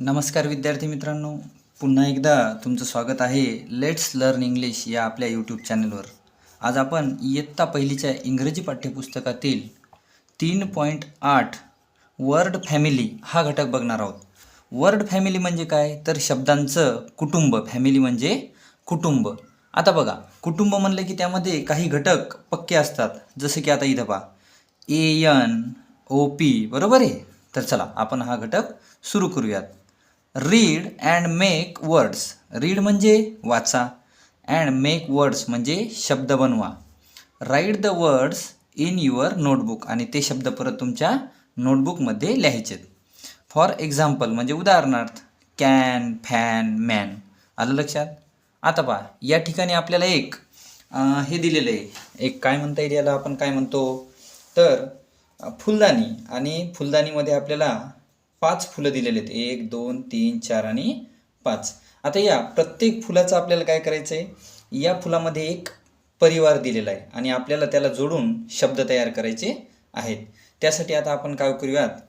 नमस्कार विद्यार्थी मित्रांनो. पुन्हा एकदा तुमचं स्वागत आहे लेट्स लर्न इंग्लिश या आपल्या यूट्यूब चॅनलवर आज आपण इयत्ता पहिलीच्या इंग्रजी पाठ्यपुस्तकातील तीन पॉईंट आठ वर्ड फॅमिली हा घटक बघणार आहोत. वर्ड फॅमिली म्हणजे काय? तर शब्दांचं कुटुंब. फॅमिली म्हणजे कुटुंब. आता बघा कुटुंब म्हणलं की त्यामध्ये काही घटक पक्के असतात. जसं की आता इथं पहा. ए एन ओ पी बरोबर आहे? तर चला आपण हा घटक सुरू करूयात. Read and make words read म्हणजे वाचा अँड मेक वर्ड्स म्हणजे शब्द बनवा. Write the words in your notebook आणि ते शब्द परत तुमच्या नोटबुकमध्ये लिहायचेत. फॉर एक्झाम्पल म्हणजे उदाहरणार्थ कॅन फॅन मॅन आलं लक्षात? आता पहा या ठिकाणी आपल्याला एक आ, हे दिलेलं आहे. एक काय म्हणता येईल याला आपण? काय म्हणतो? तर फुलदाणी आणि फुलदाणीमध्ये आपल्याला पाच फुलं दिलेले आहेत. एक दोन तीन चार आणि पाच. आता या प्रत्येक फुलाचं आपल्याला काय करायचं आहे या फुलामध्ये एक परिवार दिलेला आहे आणि आपल्याला त्याला जोडून शब्द तयार करायचे आहेत. त्यासाठी आता आपण काय करूयात?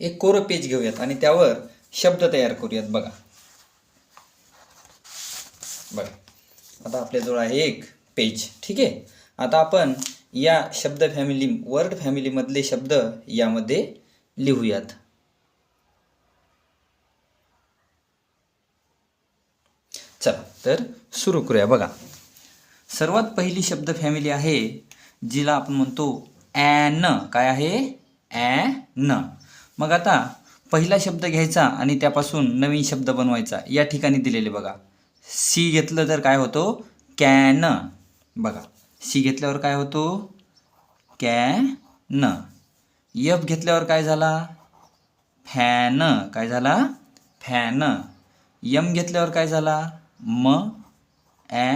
एक कोरं पेज घेऊयात आणि त्यावर शब्द तयार करूयात बघा. बघा. आता आपल्याजवळ आहे एक पेज. ठीक आहे? आता आपण या शब्द फॅमिली वर्ड फॅमिलीमधले शब्द यामध्ये लिहूयात. चला तर सुरू करूया. बघा. सर्वात पहिली शब्द फॅमिली आहे जिला आपण म्हणतो ॲन. काय आहे? ॲन. मग आता पहिला शब्द घ्यायचा आणि त्यापासून नवीन शब्द बनवायचा. या ठिकाणी दिलेले बघा. सी घेतलं तर काय होतो? कॅन. बघा. सी घेतल्यावर काय होतो? कॅन. यफ घेतल्यावर काय झाला? फॅन. काय झाला? फॅन. यम घेतल्यावर काय झाला? म ॲ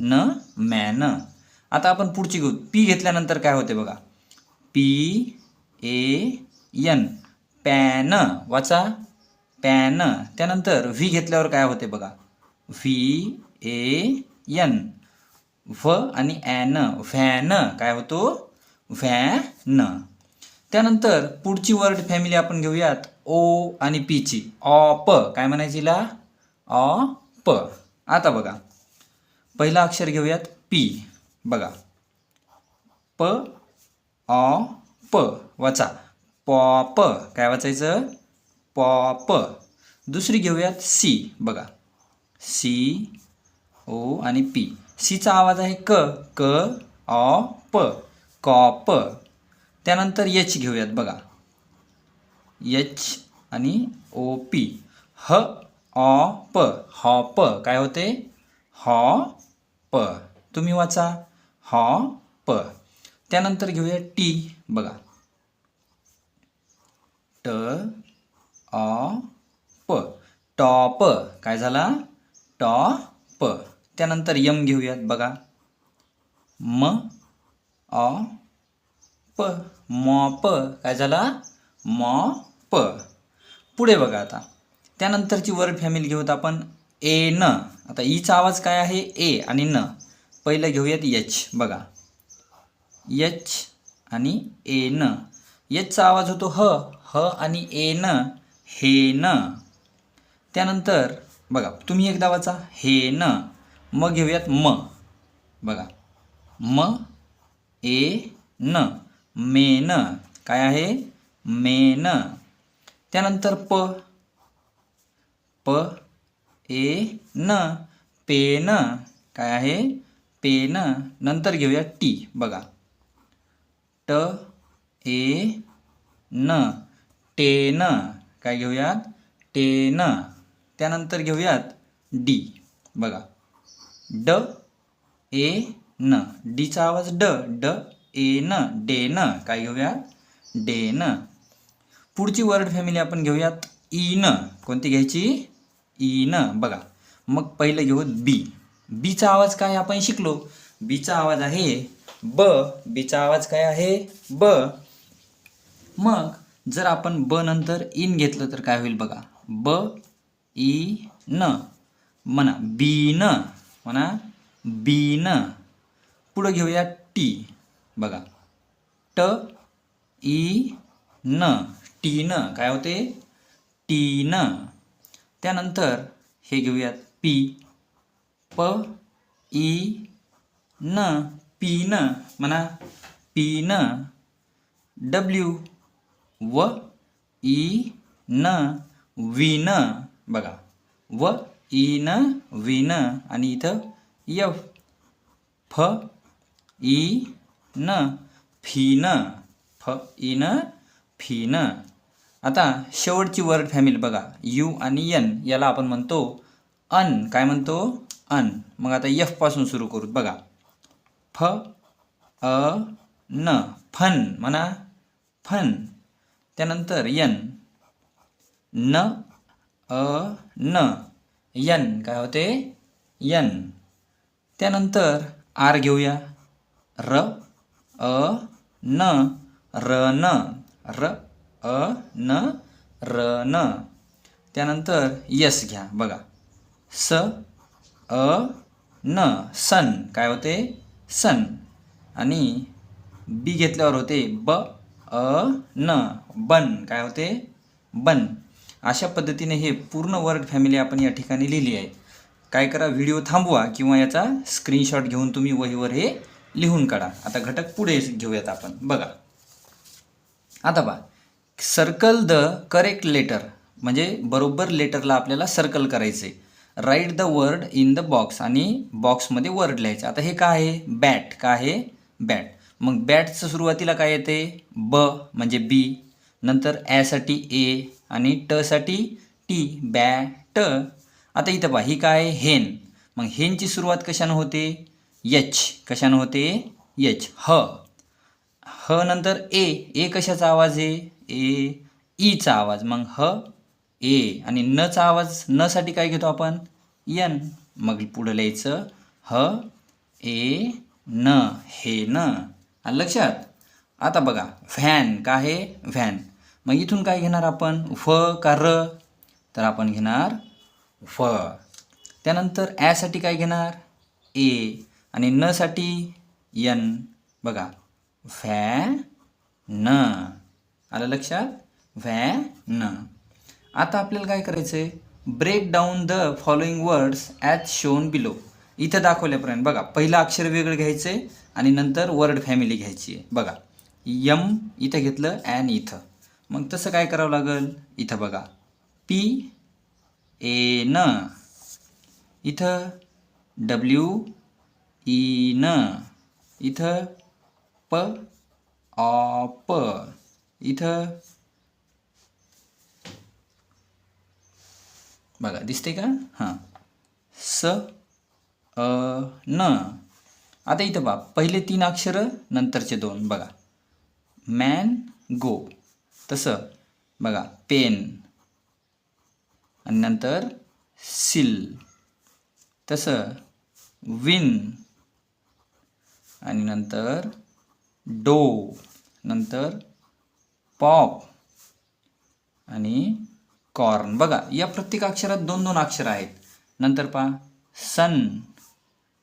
न मॅन आता आपण पुढची घेऊ. पी घेतल्यानंतर काय होते बघा? P A N. पॅन. वाचा. पॅन. त्यानंतर व्ही घेतल्यावर काय होते बघा? V A N. व्ह आणि ॲन व्हॅन. काय होतो? व्हॅन. त्यानंतर पुढची वर्ड फॅमिली आपण घेऊयात. ओ आणि पीची. ऑप. काय म्हणायची ऑ प. आता बघा. पहिला अक्षर घेऊयात पी. बघा. प ऑ प. वाचा. पॉप काय वाचायचं? पॉप दुसरी घेऊयात सी. बघा. सी ओ आणि पी. सीचा आवाज आहे क क ऑ प. कॉप त्यानंतर एच घेऊयात बघा. एच आणि ओ पी. ह ऑ प हॉप काय होते? हॉ प तुम्ही वाचा. हॉ प त्यानंतर घेऊया टी. बघा. ट ऑ प. टॉप. काय झाला? टॉप. त्यानंतर यम घेऊयात बघा. म ऑ प. मॉप. काय झाला? मॉप. पुढे बघा आता. त्यानंतरची वर्ड फॅमिली घेऊत आपण. ए न. आता ईचा आवाज काय आहे? ए आणि न. पहिलं घेऊयात यच. बघा. यच आणि ए न. यचचा आवाज होतो ह. ह आणि ए न. हे न. त्यानंतर बघा तुम्ही एकदा वाचा. हे न. मग घेऊयात म. बघा. म ए न. मेन काय आहे? मेन त्यानंतर प. प ए न पेन. काय आहे? पेन. नंतर घेऊया टी बघा. ट ए न टेन. काय घेऊयात? टेन. त्यानंतर घेऊयात डी बघा. ड ए न. डीचा आवाज ड. ड ए न डेन. काय घेऊयात? डेन. पुढची वर्ड फॅमिली आपण घेऊयात ईन कोणती घ्यायची? ईन बघा. मग पहिलं घेऊ बी. बीचा आवाज काय आपण शिकलो? बीचा आवाज आहे ब. बीचा आवाज काय आहे? ब. मग जर आपण ब नंतर इन घेतलं तर काय होईल बघा? ब ई न. म्हणा बी न म्हणा बी न पुढं घेऊया टी. बघा. ट ई न. टीन. काय होते? टीन. त्यानंतर हे घेऊयात. पी. प. ई. न. पीन म्हणा. Pin W. व. ई. न. विन बघा. व. ई. न. विन आणि इथं यफ फ. ई. न. फीन फ. ई. न. फीन आता शेवटची वर्ड फॅमिली बघा. यू आणि यन याला आपण म्हणतो अन. काय म्हणतो? अन. मग आता यफपासून सुरू करू. बघा. फ अ न. फन म्हणा. फन. त्यानंतर यन न अ न. यन काय होते? यन त्यानंतर आर घेऊया. र अ न. र न. र. अ न र न. त्यानंतर यस घ्या बघा. स अ न सन. काय होते? सन. आणि बी घेतल्यावर होते ब अ न. बन. काय होते? बन. अशा पद्धतीने हे पूर्ण वर्ड फॅमिली आपण या ठिकाणी लिहिली आहे. काय करा व्हिडिओ थांबवा किंवा याचा स्क्रीनशॉट घेऊन तुम्ही वहीवर हे लिहून काढा. आता घटक पुढे घेऊयात आपण. बघा. आता पहा. सर्कल द करेक्ट लेटर म्हणजे बरोबर लेटरला आपल्याला सर्कल करायचं आहे write the word in the box आणि बॉक्समध्ये वर्ड लिहायचं. आता हे काय आहे? बॅट काय आहे? बॅट मग बॅटचं सुरुवातीला काय येते? ब म्हणजे बी नंतर ॲसाठी ए आणि टसाठी टी बॅट आता इथं पहा ही काय हेन मग हेनची सुरुवात कशानं होते? यच कशानं होते? यच ह ह नंतर ए ए कशाचा आवाज आहे? ए ईचा आवाज. मग ह ए. आणि नचा आवाज न साठी काय घेतो आपण? यन मग पुढं लिहायचं ह ए न. हे न. आलं लक्षात? आता बघा व्हॅन. का आहे व्हॅन. मग इथून काय घेणार आपण? फ का र? तर आपण घेणार फ त्यानंतर ॲसाठी काय घेणार? ए. आणि न साठी यन बघा व्हॅ न. आलं लक्षात? व्हॅ न. आता आपल्याला काय करायचं आहे break down the following words at shown below इथं दाखवल्यापर्यंत बघा पहिलं अक्षर वेगळं घ्यायचं आहे आणि नंतर वर्ड फॅमिली घ्यायची आहे. बघा यम इथं घेतलं ॲन इथं. मग तसं काय करावं लागेल? इथं बघा पी ए न. इथं डब्ल्यू ई न. इथं प ऑ प. इथं बघा दिसते का? हां. स अ न. आता इथं बा पहिले तीन अक्षरं नंतरचे दोन बघा. Man go. तसं बघा पेन. आणि नंतर सिल. तसं विन. आणि नंतर डो. नंतर पॉप आणि कॉर्न. बघा या प्रत्येक अक्षरात दोन दोन अक्षर आहेत. नंतर पहा सन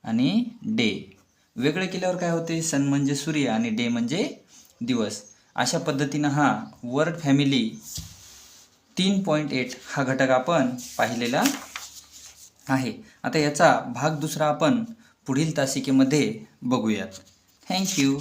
आणि डे. वेगळे केल्यावर काय होते? सन म्हणजे सूर्य आणि डे म्हणजे दिवस. अशा पद्धतीनं हा वर्ड फॅमिली तीन पॉईंट एट हा घटक आपण पाहिलेला आहे. आता याचा भाग दुसरा आपण पुढील तासिकेमध्ये बघूयात. थँक्यू.